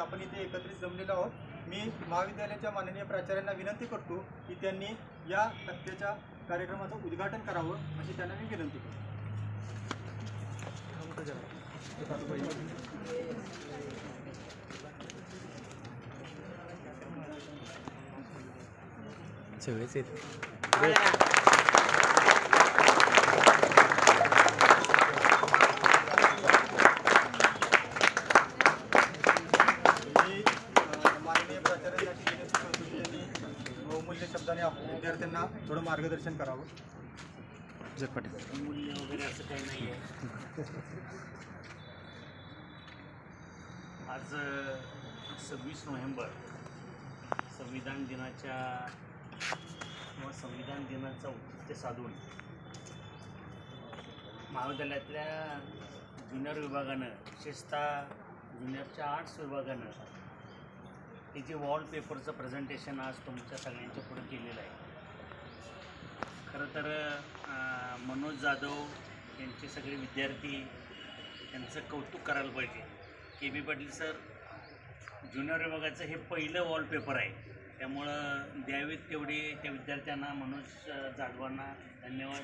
आपण इथे एकत्रित जमलेलो आहोत. मी महाविद्यालयाच्या माननीय प्राचार्यांना विनंती करतो की त्यांनी या तक्त्याच्या कार्यक्रमाचं उद्घाटन करावं अशी त्यांना मी विनंती करतो. सगळेच बहुमूल्य शब्दाने आप- विद्यार्थ्यांना थोडं मार्गदर्शन करावं. मूल्य वगैरे असं काही नाही आहे आज सव्वीस नोव्हेंबर संविधान दिनाच्या किंवा संविधान दिनाचं औचित्य साधून महाविद्यालयातल्या ज्युनियर विभागानं विशेषतः ज्युनियरच्या आर्ट्स विभागानं हे जे वॉलपेपरचं प्रेझेंटेशन आज तुमच्या सगळ्यांच्या पुढे केलेलं आहे. खरं तर मनोज जाधव यांचे सगळे विद्यार्थी यांचं कौतुक करायला पाहिजे. K B Patil sir junior विभागाचं हे पहिलं वॉलपेपर आहे. त्यामुळं द्यावेत तेवढे त्या विद्यार्थ्यांना मनोज जाधवांना धन्यवाद.